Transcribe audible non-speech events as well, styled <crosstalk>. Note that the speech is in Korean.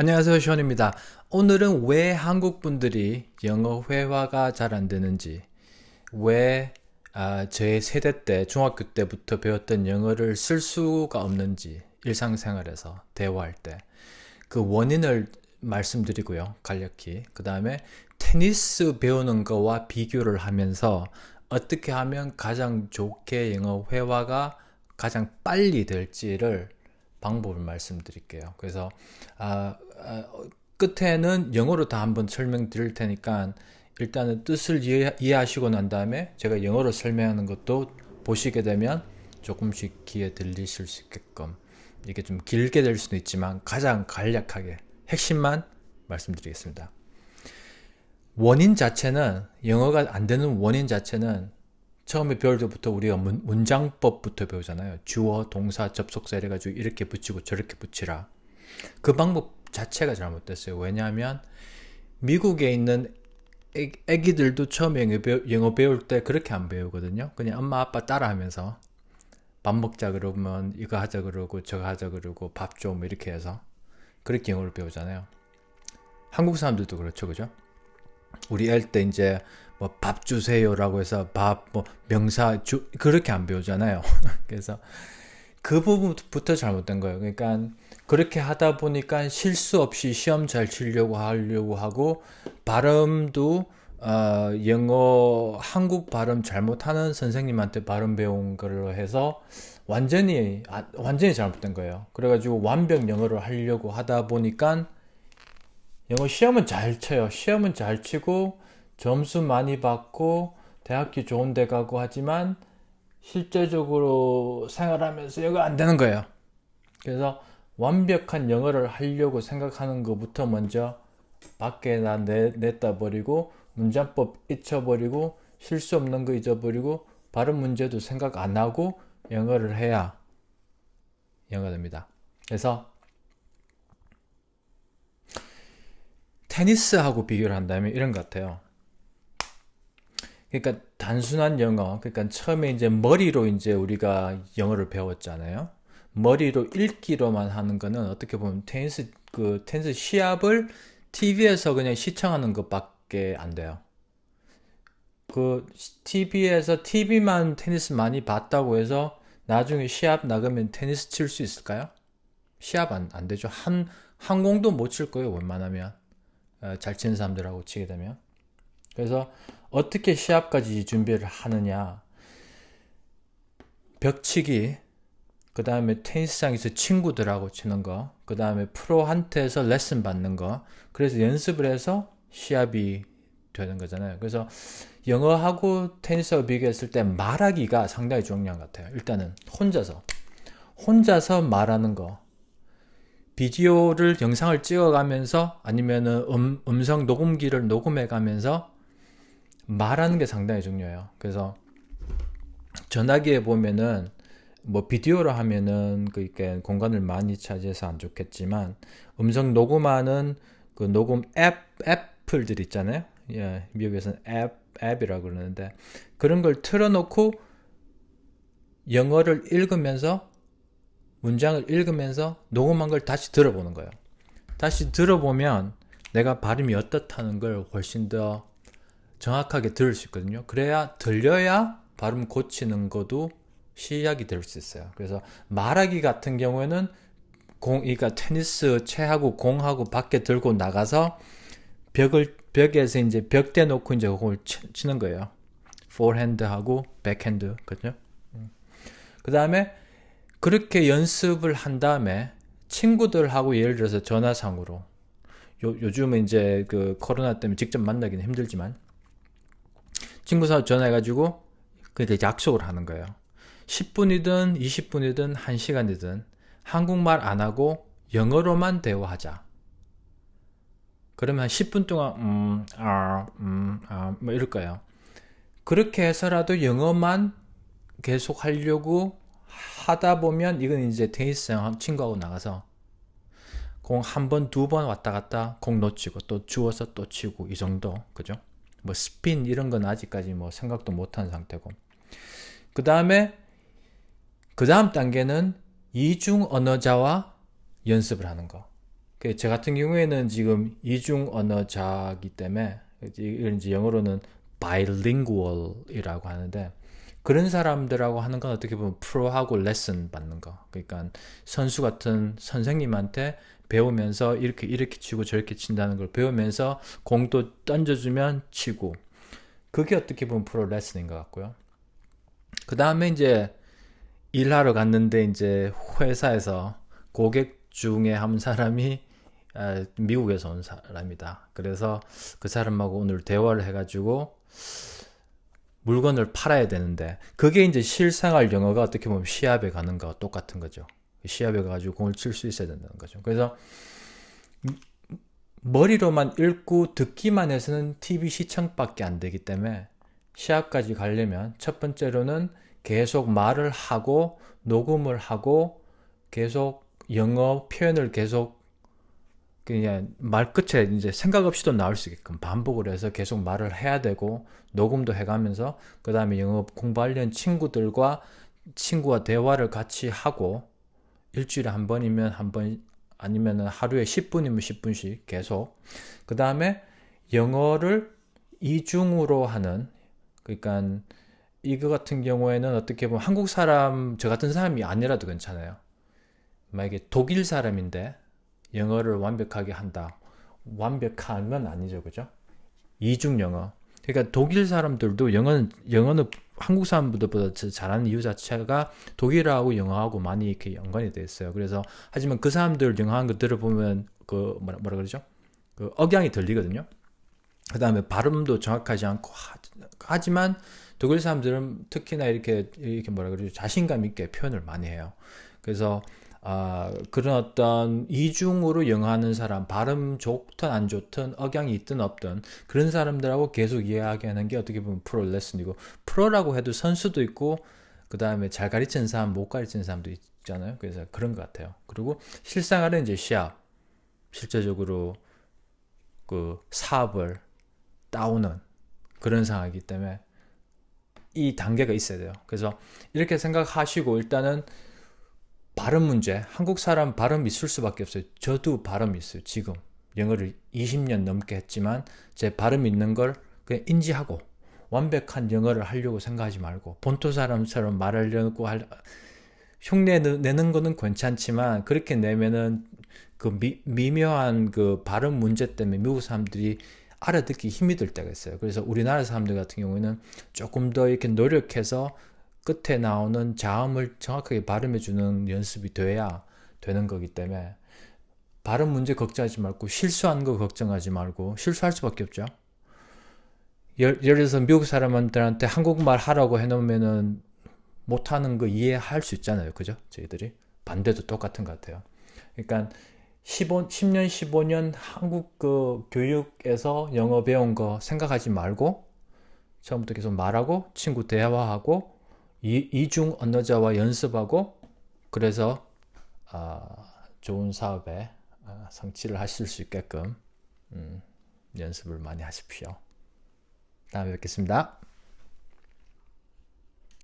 안녕하세요, 션입니다. 오늘은 왜 한국 분들이 영어 회화가 잘 안 되는지, 왜 아, 제 세대 때, 중학교 때부터 배웠던 영어를 쓸 수가 없는지, 일상생활에서 대화할 때, 그 원인을 말씀드리고요, 간략히. 그 다음에 테니스 배우는 거와 비교를 하면서 어떻게 하면 가장 좋게 영어 회화가 가장 빨리 될지를 방법을 말씀드릴게요. 그래서 아, 아, 끝에는 영어로 다 한번 설명드릴 테니까 일단은 뜻을 이해, 이해하시고 난 다음에 제가 영어로 설명하는 것도 보시게 되면 조금씩 귀에 들리실 수 있게끔 이게 좀 길게 될 수도 있지만 가장 간략하게 핵심만 말씀드리겠습니다. 원인 자체는 영어가 안 되는 원인 자체는 처음에 배울 때부터 우리가 문, 문장법부터 배우잖아요. 주어, 동사, 접속사 이래가지고 이렇게 붙이고 저렇게 붙이라. 그 방법 자체가 잘못됐어요. 왜냐하면 미국에 있는 애기들도 처음에 영어, 배우, 영어 배울 때 그렇게 안 배우거든요. 그냥 엄마 아빠 따라하면서 밥 먹자 그러면 이거 하자 그러고 저거 하자 그러고 밥 좀 이렇게 해서 그렇게 영어를 배우잖아요. 한국 사람들도 그렇죠, 그죠? 우리 애 때 이제 뭐 밥 주세요라고 해서 밥 뭐 명사 주 그렇게 안 배우잖아요. <laughs> 그래서 그 부분부터 잘못된 거예요. 그러니까 그렇게 하다 보니까 실수 없이 시험 잘 치려고 하려고 하고 발음도 어, 영어 한국 발음 잘못하는 선생님한테 발음 배운 걸로 해서 완전히 아, 완전히 잘못된 거예요. 그래가지고 완벽 영어를 하려고 하다 보니까 영어 시험은 잘 쳐요. 시험은 잘 치고 점수 많이 받고 대학교 좋은 데 가고 하지만 실제적으로 생활하면서 영어 안 되는 거예요. 그래서 완벽한 영어를 하려고 생각하는 것부터 먼저 밖에 나 내, 냈다 버리고 문장법 잊혀버리고 실수 없는 거 잊어버리고 발음 문제도 생각 안 하고 영어를 해야 영어가 됩니다. 그래서 테니스하고 비교를 한다면 이런 것 같아요. 그러니까 단순한 영어, 그러니까 처음에 이제 머리로 이제 우리가 영어를 배웠잖아요. 머리로 읽기로만 하는 거는 어떻게 보면 테니스 그 테니스 시합을 TV에서 그냥 시청하는 것밖에 안 돼요. 그 TV에서 TV만 테니스 많이 봤다고 해서 나중에 시합 나가면 테니스 칠 수 있을까요? 시합 안, 안 되죠. 한, 한 공도 못 칠 거예요, 웬만하면. 어, 잘 치는 사람들하고 치게 되면. 그래서 어떻게 시합까지 준비를 하느냐. 벽치기, 그 다음에 테니스장에서 친구들하고 치는 거, 그 다음에 프로한테서 레슨 받는 거, 그래서 연습을 해서 시합이 되는 거잖아요. 그래서 영어하고 테니스하고 비교했을 때 말하기가 상당히 중요한 것 같아요. 일단은 혼자서. 혼자서 말하는 거. 비디오를 영상을 찍어가면서 아니면은 음, 음성 녹음기를 녹음해 가면서 말하는 게 상당히 중요해요. 그래서 전화기에 보면은 뭐 비디오로 하면은 그니까 공간을 많이 차지해서 안 좋겠지만 음성 녹음하는 그 녹음 앱 애플들 있잖아요. 예, 미국에서는 앱 앱이라고 그러는데 그런 걸 틀어놓고 영어를 읽으면서 문장을 읽으면서 녹음한 걸 다시 들어보는 거예요. 다시 들어보면 내가 발음이 어떻다는 걸 훨씬 더 정확하게 들을 수 있거든요. 그래야 들려야 발음 고치는 것도 시작이 될 수 있어요. 그래서 말하기 같은 경우에는 공, 그러니까 테니스 채하고 공하고 밖에 들고 나가서 벽을 벽에서 이제 벽대 놓고 이제 공을 치, 는 거예요. 포핸드하고 백핸드 그죠? 음. 그 다음에 그렇게 연습을 한 다음에 친구들하고 예를 들어서 전화상으로 요, 요즘은 이제 그 코로나 때문에 직접 만나기는 힘들지만 친구사 전화해가지고 그렇게 약속을 하는 거예요. 10분이든 20분이든 1시간이든 한국말 안 하고 영어로만 대화하자. 그러면 10분 동안 음, 아, 음, 아, 뭐 이럴 거예요. 그렇게 해서라도 영어만 계속 하려고 하다 보면 이건 이제 테니스장 친구하고 나가서 공 한 번, 두 번 왔다 갔다 공 놓치고 또 주워서 또 치고 이 정도. 그죠? 뭐 스핀 이런 건 아직까지 뭐 생각도 못한 상태고. 그 다음에 그 다음 단계는 이중 언어자와 연습을 하는 거. 그제 같은 경우에는 지금 이중 언어자기 때문에 이제 영어로는 bilingual이라고 하는데 그런 사람들하고 하는 건 어떻게 보면 프로하고 레슨 받는 거. 그러니까 선수 같은 선생님한테 배우면서 이렇게 이렇게 치고 저렇게 친다는 걸 배우면서 공도 던져주면 치고 그게 어떻게 보면 프로 레슨인 것 같고요. 그 다음에 이제 일하러 갔는데 이제 회사에서 고객 중에 한 사람이 아, 미국에서 온 사람이다. 그래서 그 사람하고 오늘 대화를 해가지고 물건을 팔아야 되는데 그게 이제 실생활 영어가 어떻게 보면 시합에 가는 거와 똑같은 거죠. 시합에 가지고 공을 칠 수 있어야 된다는 거죠. 그래서 머리로만 읽고 듣기만 해서는 TV 시청밖에 안 되기 때문에 시합까지 가려면 첫 번째로는 계속 말을 하고 녹음을 하고 계속 영어 표현을 계속 그냥 말 끝에 이제 생각 없이도 나올 수 있게끔 반복을 해서 계속 말을 해야 되고 녹음도 해가면서 그 다음에 영어 공부하려는 친구들과 친구와 대화를 같이 하고 일주일에 한 번이면 한 번 아니면 하루에 10분이면 10분씩 계속 그 다음에 영어를 이중으로 하는 그러니까 이거 같은 경우에는 어떻게 보면 한국 사람 저 같은 사람이 아니라도 괜찮아요. 만약에 독일 사람인데 영어를 완벽하게 한다. 완벽한 건 아니죠, 그죠? 이중 영어. 그러니까 독일 사람들도 영어는 영어는 한국 사람들보다 잘하는 이유 자체가 독일하고 영어하고 많이 이렇게 연관이 돼 있어요. 그래서 하지만 그 사람들 영어 하는 거 들어보면 그 뭐라, 뭐라 그러죠? 그 억양이 들리거든요. 그 다음에 발음도 정확하지 않고 하, 지만 독일 사람들은 특히나 이렇게 이렇게 뭐라 그러죠? 자신감 있게 표현을 많이 해요. 그래서 아, 그런 어떤 이중으로 영어하는 사람, 발음 좋든 안 좋든, 억양이 있든 없든, 그런 사람들하고 계속 이야기하는 게 어떻게 보면 프로 레슨이고, 프로라고 해도 선수도 있고, 그 다음에 잘 가르치는 사람, 못 가르치는 사람도 있잖아요. 그래서 그런 것 같아요. 그리고 실생활은 이제 시합, 실제적으로 그 사업을 따오는 그런 상황이기 때문에 이 단계가 있어야 돼요. 그래서 이렇게 생각하시고 일단은 발음 문제, 한국 사람 발음 있을 수밖에 없어요. 저도 발음 있어요. 지금 영어를 20년 넘게 했지만 제 발음 있는 걸 그냥 인지하고 완벽한 영어를 하려고 생각하지 말고 본토 사람처럼 말하려고 할 흉내 내는 거는 괜찮지만 그렇게 내면은 그 미, 미묘한 그 발음 문제 때문에 미국 사람들이 알아듣기 힘이 들 때가 있어요. 그래서 우리나라 사람들 같은 경우에는 조금 더 이렇게 노력해서 끝에 나오는 자음을 정확하게 발음해 주는 연습이 돼야 되는 거기 때문에 발음 문제 걱정하지 말고 실수한 거 걱정하지 말고 실수할 수밖에 없죠. 예를 들어서 미국 사람들한테 한국말 하라고 해놓으면은 못하는 거 이해할 수 있잖아요. 그죠? 저희들이. 반대도 똑같은 것 같아요. 그러니까 15, 10년, 15년 한국 그 교육에서 영어 배운 거 생각하지 말고 처음부터 계속 말하고 친구 대화하고 이, 이중 언어자와 연습하고 그래서 아, 좋은 사업에 아, 성취를 하실 수 있게끔 음, 연습을 많이 하십시오. 다음에 뵙겠습니다.